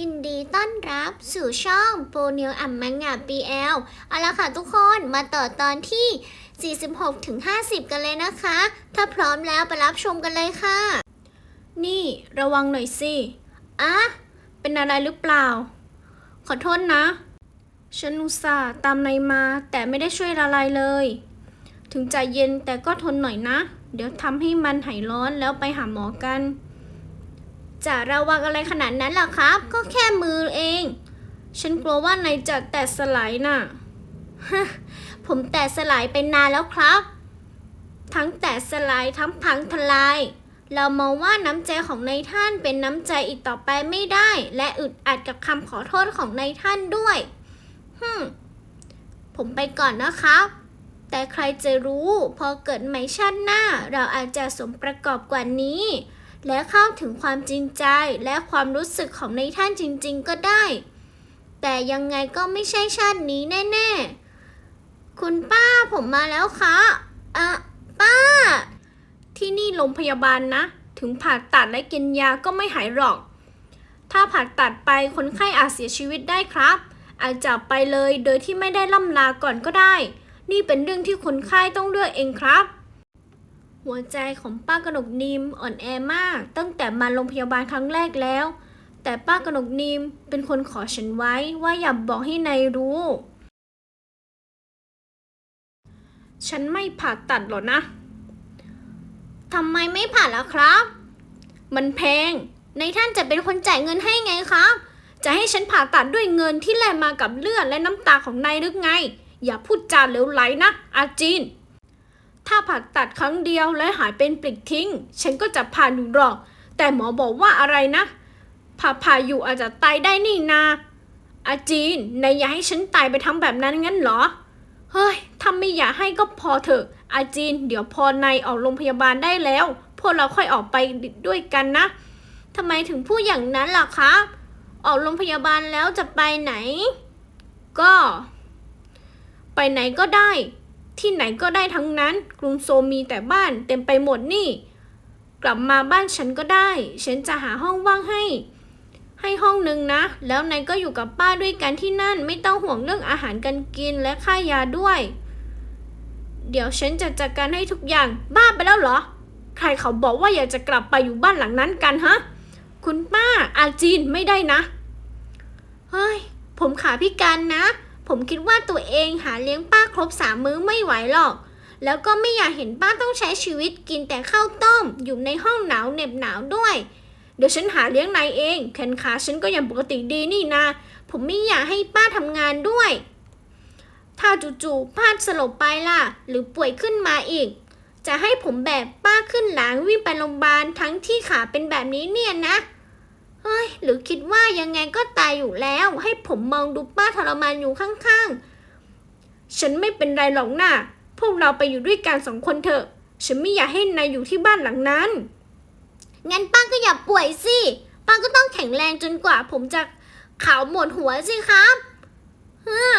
ยินดีต้อนรับสู่ช่องโปรนิวอัมมังงะ BL เอาละค่ะทุกคนมาต่อตอนที่ 46 ถึง 50 กันเลยนะคะ ถ้าพร้อมแล้วไปรับชมกันเลยค่ะ นี่ระวังหน่อยสิอะเป็นอะไรหรือเปล่า ขอโทษนะ ฉันอุตส่าห์ตามนายมาแต่ไม่ได้ช่วยอะไรเลย ถึงใจเย็นแต่ก็ทนหน่อยนะ เดี๋ยวทำให้มันหายร้อนแล้วไปหาหมอกัน จะระวังอะไรขนาดนั้นล่ะครับ ก็แค่มือเอง ฉันกลัวว่านายจะแตกสลายน่ะ ผมแตกสลายไปนานแล้วครับ ทั้งแตกสลายทั้งพังทลาย เรามองว่าน้ำใจของนายท่านเป็นน้ำใจอีกต่อไปไม่ได้ และอึดอัดกับคำขอโทษของนายท่านด้วยฮึผมไปก่อนนะครับ แต่ใครจะรู้ พอเกิดใหม่ชาติหน้า เราอาจจะสมประกอบกว่านี้ และเข้าถึงความจริงใจและความรู้สึกของในท่านจริง ๆ ก็ได้ แต่ยังไงก็ไม่ใช่ชาตินี้แน่ ๆ คุณป้าผมมาแล้วคะอะป้า ที่นี่โรงพยาบาลนะ ถึงผ่าตัดและกินยาก็ไม่หายหรอก ถ้าผ่าตัดไปคนไข้อาจเสียชีวิตได้ครับ อาจจากไปเลยโดยที่ไม่ได้ล่ำลาก่อนก็ได้ นี่เป็นเรื่องที่คนไข้ต้องเลือกเองครับ หัวใจของป้ากระหนกนิมอ่อนแอมาก ตั้งแต่มาโรงพยาบาลครั้งแรกแล้ว แต่ป้ากระหนกนิมเป็นคนขอฉันไว้ว่าอย่าบอกให้นายรู้ ฉันไม่ผ่าตัดหรอกนะทำไมไม่ผ่าล่ะครับ มันแพง ในท่านจะเป็นคนจ่ายเงินให้ไงครับ จะให้ฉันผ่าตัดด้วยเงินที่แลมากับเลือดและน้ำตาของนายหรือไง อย่าพูดจาเหลวไหลนะอาจีน ถ้าผ่าตัดครั้งเดียวและหายเป็นปลิกทิ้ง ฉันก็จะผ่านอยู่หรอก แต่หมอบอกว่าอะไรนะ ผ่าผ่าอยู่อาจจะตายได้นี่นาอาจีนนายอยากให้ฉันตายไปทั้งแบบนั้นงั้นเหรอ เฮ้ยถ้าไม่อยากให้ก็พอเถอะ อาจีน เดี๋ยวพอนายออกโรงพยาบาลได้แล้ว พวกเราค่อยออกไปด้วยกันนะทำไมถึงพูดอย่างนั้นล่ะครับ ออกโรงพยาบาลแล้วจะไปไหน ก็ ไปไหนก็ได้ ที่ไหนก็ได้ทั้งนั้น กรุงโซลมีแต่บ้านเต็มไปหมดนี่ กลับมาบ้านฉันก็ได้ ฉันจะหาห้องว่างให้ ให้ห้องหนึ่งนะ แล้วนายก็อยู่กับป้าด้วยกันที่นั่น ไม่ต้องห่วงเรื่องอาหารการกินและค่ายาด้วย เดี๋ยวฉันจะจัดการให้ทุกอย่าง บ้าไปแล้วเหรอ ใครเขาบอกว่าอยากจะกลับไปอยู่บ้านหลังนั้นกันฮะ คุณป้าอาจีนไม่ได้นะ เฮ้ย ผมขาพิการนะ ผมคิดว่าตัวเองหาเลี้ยงป้าครบสามมื้อไม่ไหวหรอก แล้วก็ไม่อยากเห็นป้าต้องใช้ชีวิตกินแต่ข้าวต้ม อยู่ในห้องหนาวเหน็บหนาวด้วย เดี๋ยวฉันหาเลี้ยงนายเอง แขนขาฉันก็ยังปกติดีนี่นาผมไม่อยากให้ป้าทำงานด้วย ถ้าจู่ๆป้าสลบไปล่ะ หรือป่วยขึ้นมาอีก จะให้ผมแบกป้าขึ้นหลังวิ่งไปโรงพยาบาลทั้งที่ขาเป็นแบบนี้เนี่ยนะ เฮ้ยหรือคิดว่ายังไงก็ตายอยู่แล้ว ให้ผมมองดูป้าทรมานอยู่ข้างๆ ฉันไม่เป็นไรหรอกนะ่ะพวกเราไปอยู่ด้วยกันสองคนเถอะ ฉันไม่อยากให้นายอยู่ที่บ้านหลังนั้น งั้นป้าก็อย่าป่วยสิ ป้าก็ต้องแข็งแรงจนกว่าผมจะขาวหมดหัวสิครับเฮ้อ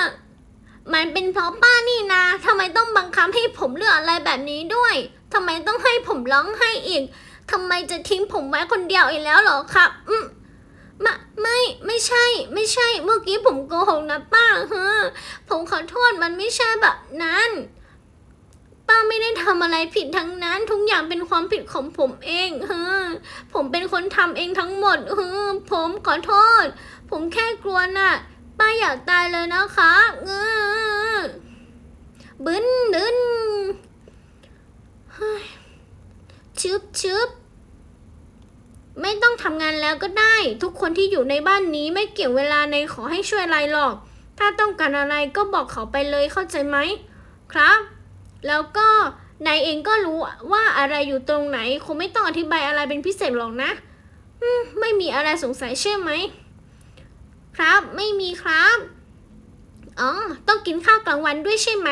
มันเป็นเพราะป้านี่นาทำไมต้องบังคับให้ผมเลือกอะไรแบบนี้ด้วยทำไมต้องให้ผมร้องไห้อีก ทำไมจะทิ้งผมไว้คนเดียวอีกแล้วเหรอครับ อืมไม่ไม่ไม่ใช่ ไม่ใช่ เมื่อกี้ผมโกหกนะป้าเฮ้อผมขอโทษมันไม่ใช่แบบนั้น ป้าไม่ได้ทำอะไรผิดทั้งนั้น ทุกอย่างเป็นความผิดของผมเองเฮ้อผมเป็นคนทำเองทั้งหมดเฮ้อผมขอโทษ ผมแค่กลัวน่ะ ป้าอยากตายเลยนะคะเออบึ้นบึ้นเฮ้ยชึ บชึบไม่ต้องทำงานแล้วก็ได้ ทุกคนที่อยู่ในบ้านนี้ไม่เกี่ยวเวลาในขอให้ช่วยอะไรหรอก ถ้าต้องการอะไรก็บอกเขาไปเลยเข้าใจไหมครับ แล้วก็นายเองก็รู้ว่าอะไรอยู่ตรงไหน คงไม่ต้องอธิบายอะไรเป็นพิเศษหรอกนะมไม่มีอะไรสงสัยใช่ไหม ครับไม่มีครับ อ๋อ ต้องกินข้าวกลางวันด้วยใช่ไหม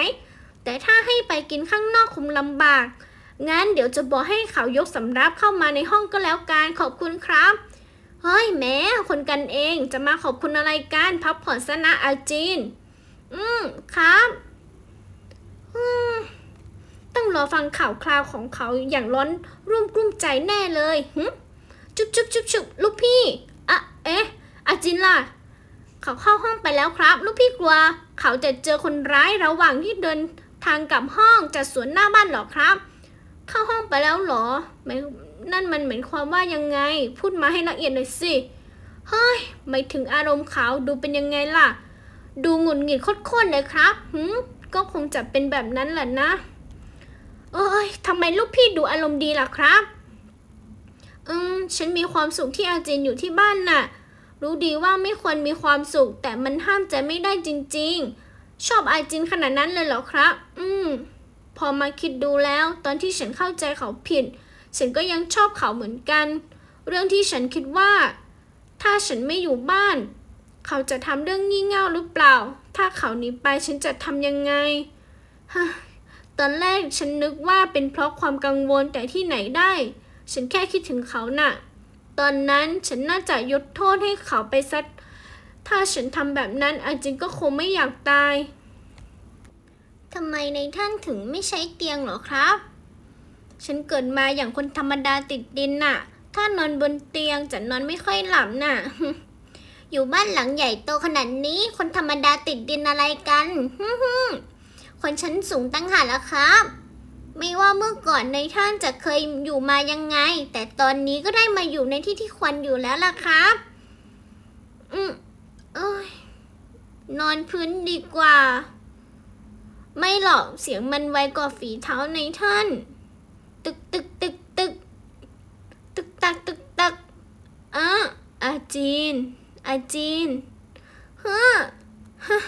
แต่ถ้าให้ไปกินข้างนอกคงลำบาก งั้นเดี๋ยวจะบอกให้เขายกสำรับเข้ามาในห้องก็แล้วกันขอบคุณครับ เฮ้ยแหม้คนกันเองจะมาขอบคุณอะไรกันพักผ่อนซะนะอาจีน อืมครับอืมต้องรอฟังข่าวคราวของเขาอย่างร้อนรุ่มกลุ้มใจแน่เลยหึจุ๊บจุ๊บจุ๊บจุ๊บลูกพี่อะเอ๊ะอาจินล่ะ เขาเข้าห้องไปแล้วครับ ลูกพี่กลัว เขาจะเจอคนร้ายระหว่างที่เดินทางกลับห้องจากสวนหน้าบ้านหรอครับ เข้าห้องไปแล้วเหรอหมนั่นมันเหมายความว่ายังไง พูดมาให้ละเอียดหน่อยสิ เฮ้ย ไม่ถึงอารมณ์เขาดูเป็นยังไงล่ะ ดูหงุดหงิดคตรๆเลยครับหืมก็คงจะเป็นแบบนั้นแหละนะ เอ้ยทำไมลูกพี่ดูอารมณ์ดีล่ะครับ อืม ฉันมีความสุขที่อาจินอยู่ที่บ้านน่ะ รู้ดีว่าไม่ควรมีความสุข แต่มันห้ามใจไม่ได้จริง ๆ ชอบอาจินขนาดนั้นเลยเหรอครับ อืม อมาคิดดูแล้ว ตอนที่ฉันเข้าใจเขาผิด ฉันก็ยังชอบเขาเหมือนกัน เรื่องที่ฉันคิดว่า ถ้าฉันไม่อยู่บ้าน เขาจะทำเรื่องงี่เง่าหรือเปล่า ถ้าเขาหนีไปฉันจะทำยังไงฮตอนแรกฉันนึกว่าเป็นเพราะความกังวลแต่ที่ไหนได้ ฉันแค่คิดถึงเขาน่ะ ตอนนั้นฉันน่าจะยกโทษให้เขาไปซะถ้าฉันทำแบบนั้นอาจริงก็คงไม่อยากตาย ทำไมในท่านถึงไม่ใช้เตียงหรอครับ ฉันเกิดมาอย่างคนธรรมดาติดดินน่ะ ถ้านอนบนเตียงจะนอนไม่ค่อยหลับน่ะ อยู่บ้านหลังใหญ่โตขนาดนี้ คนธรรมดาติดดินอะไรกันฮึ่มคนชั้นสูงตั้งหากแล้วครับ ไม่ว่าเมื่อก่อนในท่านจะเคยอยู่มายังไง แต่ตอนนี้ก็ได้มาอยู่ในที่ที่ควรอยู่แล้วล่ะครับ อืมเอ้ยนอนพื้นดีกว่า ไม่หรอกเสียงมันไวกว่าฝีเท้าในท่าน ตึกตึกตึกตึกตึกตักตึกตักอะอาจีน อาจีนฮะฮะ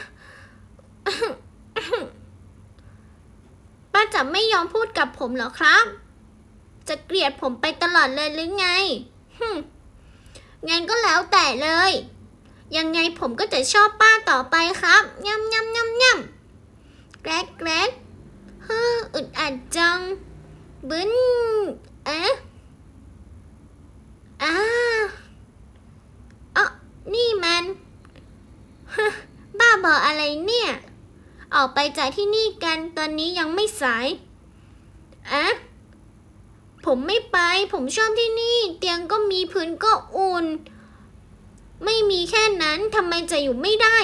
ป้าจะไม่ยอมพูดกับผมเหรอครับ จะเกลียดผมไปตลอดเลยหรือไงฮึงั้นก็แล้วแต่เลย ยังไงผมก็จะชอบป้าต่อไปครับย่ำย่ำย่ำย่ำ แกรกแกรกฮึอึดอัดจัง บึ้นเอ๊ะอ่าอ๋อนี่มันบ้าบออะไรเนี่ย ออกไปจากที่นี่กันตอนนี้ยังไม่สายอะผมไม่ไป ผมชอบที่นี่ เตียงก็มีพื้นก็อุ่น ไม่มีแค่นั้นทำไมจะอยู่ไม่ได้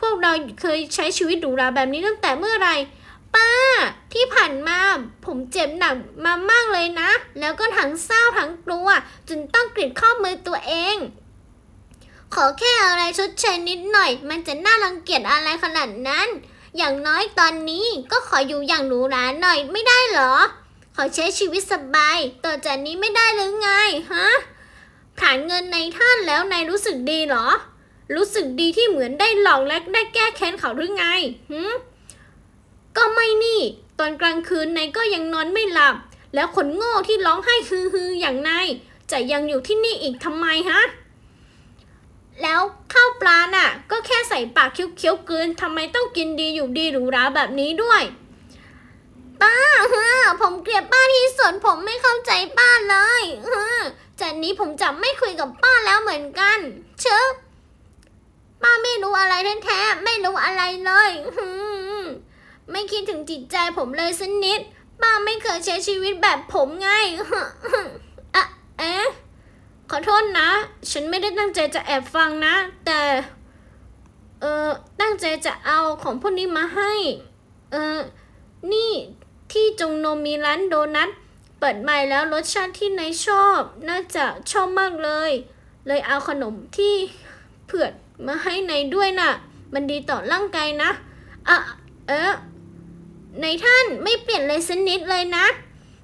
พวกเราเคยใช้ชีวิตหรูหราแบบนี้ตั้งแต่เมื่อไหร่ป้า ที่ผ่านมาผมเจ็บหนักมามากเลยนะ แล้วก็ทั้งเศร้าทั้งกลัวจนต้องกรีดข้อมือตัวเอง ขอแค่อะไรชดเชยนิดหน่อย มันจะน่ารังเกียจอะไรขนาดนั้น อย่างน้อยตอนนี้ก็ขออยู่อย่างหรูหราหน่อยไม่ได้เหรอ ขอใช้ชีวิตสบายต่อจากนี้ไม่ได้หรือไงฮะผ่านเงินในท่านแล้วนายรู้สึกดีเหรอ รู้สึกดีที่เหมือนได้หลอกและได้แก้แค้นเขาหรือไงหืมก็ไม่นี่ ตอนกลางคืนนายก็ยังนอนไม่หลับ แล้วคนโง่ที่ร้องไห้ฮือฮืออย่างนายจะยังอยู่ที่นี่อีกทำไมฮะ แล้วข้าวปลาน่ะ ก็แค่ใส่ปากเคี้ยวๆกลืนทำไมต้องกินดีอยู่ดีหรูหราแบบนี้ด้วยป้าฮะผมเกลียดป้าที่สุดผมไม่เข้าใจป้าเลยฮะจากนี้ผมจะไม่คุยกับป้าแล้วเหมือนกัน เชอะ ป้าไม่รู้อะไรแท้ๆไม่รู้อะไรเลยไม่คิดถึงจิตใจผมเลยสักนิด ป้าไม่เคยใช้ชีวิตแบบผมไงอะเอ๊ะขอโทษนะ ฉันไม่ได้ตั้งใจจะแอบฟังนะ แต่ เออตั้งใจจะเอาของพวกนี้มาให้ เออนี่ที่จงนมมีร้านโดนัทเปิดใหม่แล้วรสชาติที่นายชอบ น่าจะชอบมากเลย เลยเอาขนมที่เผือด มาให้นายด้วยน่ะ มันดีต่อร่างกายนะอะเออในท่านไม่เปลี่ยนเลยสักนิดเลยนะ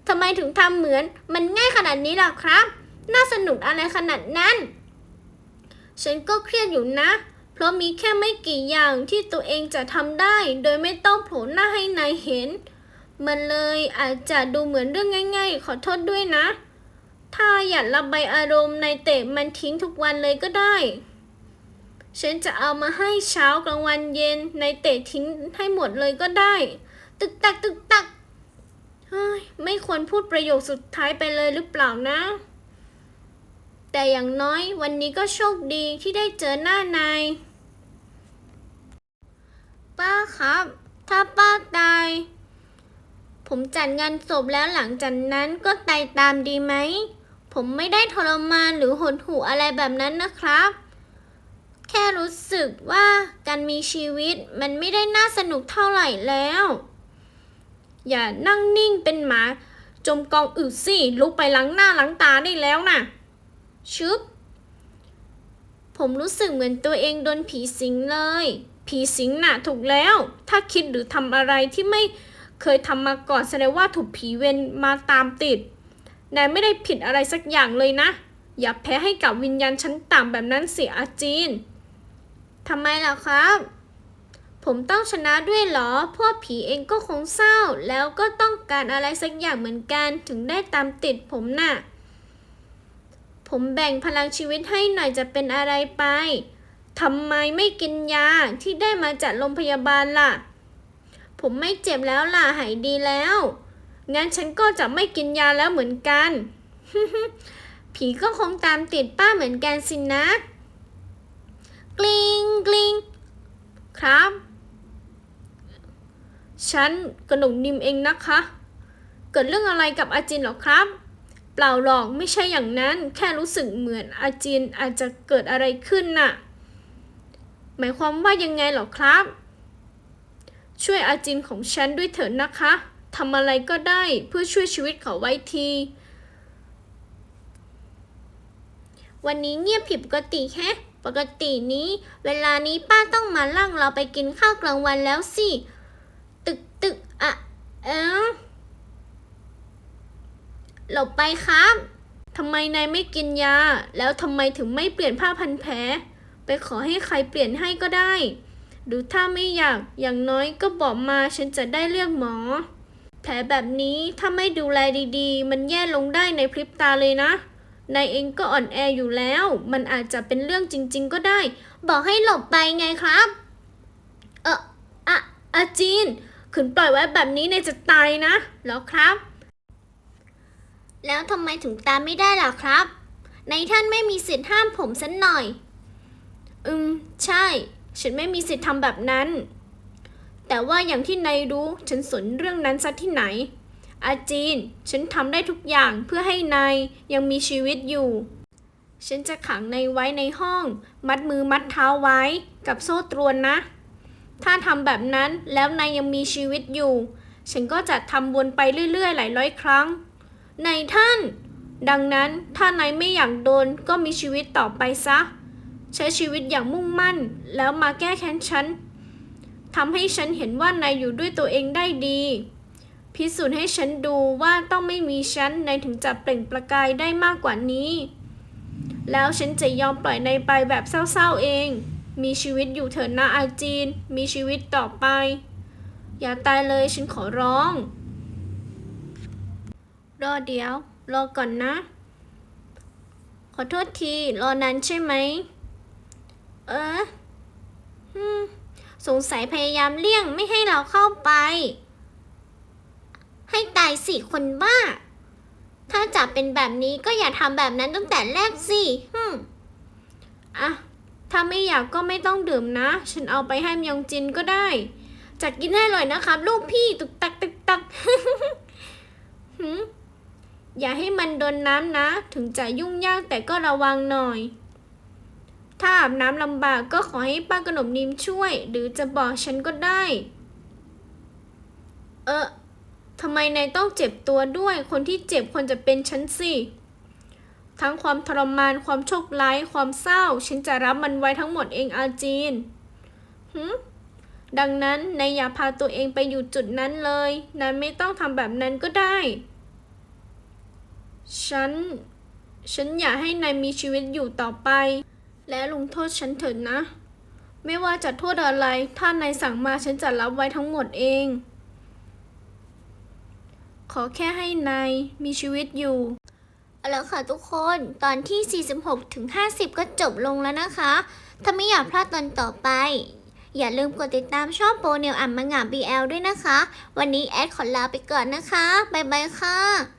ทำไมถึงทำเหมือนมันง่ายขนาดนี้ล่ะครับ น่าสนุกอะไรขนาดนั้น ฉันก็เครียดอยู่นะ เพราะมีแค่ไม่กี่อย่างที่ตัวเองจะทำได้ โดยไม่ต้องโผล่หน้าให้นายเห็น มันเลยอาจจะดูเหมือนเรื่องง่าย ๆ ขอโทษด้วยนะ ถ้าอยากระบายอารมณ์ในเตะมันทิ้งทุกวันเลยก็ได้ ฉันจะเอามาให้เช้ากลางวันเย็นในเตะทิ้งให้หมดเลยก็ได้ ตึกตักตึกตักเฮ้ยไม่ควรพูดประโยคสุดท้ายไปเลยหรือเปล่านะ แต่อย่างน้อยวันนี้ก็โชคดีที่ได้เจอหน้านาย ป้าครับ ถ้าป้าตาย ผมจัดงานศพแล้วหลังจากนั้นก็ตายตามดีไหม ผมไม่ได้ทรมานหรือหดหู่อะไรแบบนั้นนะครับ แค่รู้สึกว่าการมีชีวิตมันไม่ได้น่าสนุกเท่าไหร่แล้ว อย่านั่งนิ่งเป็นหมา จมกองอึสิ ลุกไปล้างหน้าล้างตาได้แล้วน่ะ ชึบ ผมรู้สึกเหมือนตัวเองโดนผีสิงเลย ผีสิงน่ะถูกแล้ว ถ้าคิดหรือทำอะไรที่ไม่เคยทำมาก่อนแสดงว่าถูกผีเวรมาตามติดนายไม่ได้ผิดอะไรสักอย่างเลยนะ อย่าแพ้ให้กับวิญญาณชั้นต่ำแบบนั้นเสียอาจีน ทำไมล่ะครับ ผมต้องชนะด้วยเหรอ พวกผีเองก็คงเศร้า แล้วก็ต้องการอะไรสักอย่างเหมือนกันถึงได้ตามติดผมน่ะ ผมแบ่งพลังชีวิตให้หน่อยจะเป็นอะไรไปทำไมไม่กินยาที่ได้มาจากโรงพยาบาลล่ะ ผมไม่เจ็บแล้วล่ะหายดีแล้ว งั้นฉันก็จะไม่กินยาแล้วเหมือนกัน ผีก็คงตามติดป้าเหมือนกันสินะกลิง กลิงครับ ฉันกระหนกนิมเองนะคะ เกิดเรื่องอะไรกับอาจินหรอครับ เปล่าหรอกไม่ใช่อย่างนั้น แค่รู้สึกเหมือนอาจินอาจจะเกิดอะไรขึ้นน่ะ หมายความว่ายังไงหรอครับ ช่วยอาจินของฉันด้วยเถิดนะคะทำอะไรก็ได้เพื่อช่วยชีวิตเขาไว้ทีวันนี้เงียบผิดปกติแฮะ ปกตินี้ เวลานี้ป้าต้องมาล่างเราไปกินข้าวกลางวันแล้วสิ ตึกตึกอะเอ้าหลบไปครับทำไมนายไม่กินยา แล้วทำไมถึงไม่เปลี่ยนผ้าพันแผล ไปขอให้ใครเปลี่ยนให้ก็ได้ หรือถ้าไม่อยาก อย่างน้อยก็บอกมาฉันจะได้เรียกหมอ แผลแบบนี้ถ้าไม่ดูแลดีๆ มันแย่ลงได้ในพริบตาเลยนะ นายเองก็อ่อนแออยู่แล้ว มันอาจจะเป็นเรื่องจริง ๆ ก็ได้ บอกให้หลบไปไงครับ เอออะอาจีนขืนปล่อยไว้แบบนี้นายจะตายนะแล้วครับ แล้วทำไมถึงตามไม่ได้ล่ะครับ ในท่านไม่มีสิทธิ์ห้ามผมสันหน่อย อืม ใช่ ฉันไม่มีสิทธิ์ทำแบบนั้น แต่ว่าอย่างที่นายรู้ ฉันสนเรื่องนั้นซะที่ไหน อาจีน ฉันทำได้ทุกอย่างเพื่อให้นายยังมีชีวิตอยู่ ฉันจะขังนายไว้ในห้อง มัดมือมัดเท้าไว้กับโซ่ตรวนนะ ถ้าทำแบบนั้นแล้วนายยังมีชีวิตอยู่ ฉันก็จะทำวนไปเรื่อยๆ หลายร้อยครั้งนายท่าน ดังนั้นถ้านายไม่อยากโดนก็มีชีวิตต่อไปซะ ใช้ชีวิตอย่างมุ่งมั่น แล้วมาแก้แค้นฉันทำให้ฉันเห็นว่านายอยู่ด้วยตัวเองได้ดี พิสูจน์ให้ฉันดูว่าต้องไม่มีฉันนายถึงจะเปล่งประกายได้มากกว่านี้ แล้วฉันจะยอมปล่อยนายไปแบบเศร้าๆเอง มีชีวิตอยู่เถิดนะอาจีน มีชีวิตต่อไป อย่าตายเลยฉันขอร้อง รอเดี๋ยว รอก่อนนะ ขอโทษที รอนานใช่ไหม เออสงสัยพยายามเลี่ยงไม่ให้เราเข้าไป ให้ตายสิคนบ้า ถ้าจะเป็นแบบนี้ก็อย่าทำแบบนั้นตั้งแต่แรกสิฮึมอะ ถ้าไม่อยากก็ไม่ต้องดื่มนะ ฉันเอาไปให้มยองจินก็ได้ จัดกินให้อร่อยนะครับ ลูกพี่ตุกตักตุกตักหืมอย่าให้มันโดนน้ำนะ ถึงจะยุ่งยากแต่ก็ระวังหน่อย ถ้าอาบน้ำลำบากก็ขอให้ป้ากระหนมนิมช่วย หรือจะบอกฉันก็ได้ เออ ทำไมนายต้องเจ็บตัวด้วย คนที่เจ็บควรจะเป็นฉันสิ ทั้งความทรมาน ความโชคร้าย ความเศร้า ฉันจะรับมันไว้ทั้งหมดเองอาจีนหืมดังนั้นนายอย่าพาตัวเองไปอยู่จุดนั้นเลยนายไม่ต้องทำแบบนั้นก็ได้ ฉัน ฉันอยากให้นายมีชีวิตอยู่ต่อไป และลงโทษฉันเถิดนะ ไม่ว่าจะโทษอะไร ถ้านายสั่งมาฉันจะรับไว้ทั้งหมดเอง อแค่ให้นายมีชีวิตอยู่เอาละค่ะทุกคนตอนที่ 46 ถึง 50 ก็จบลงแล้วนะคะ ถ้าไม่อยากพลาดตอนต่อไป อย่าลืมกดติดตามช่องโปรเนลอัมมังงะ BL ด้วยนะคะ วันนี้แอดขอลาไปก่อนนะคะ บ๊ายบายค่ะ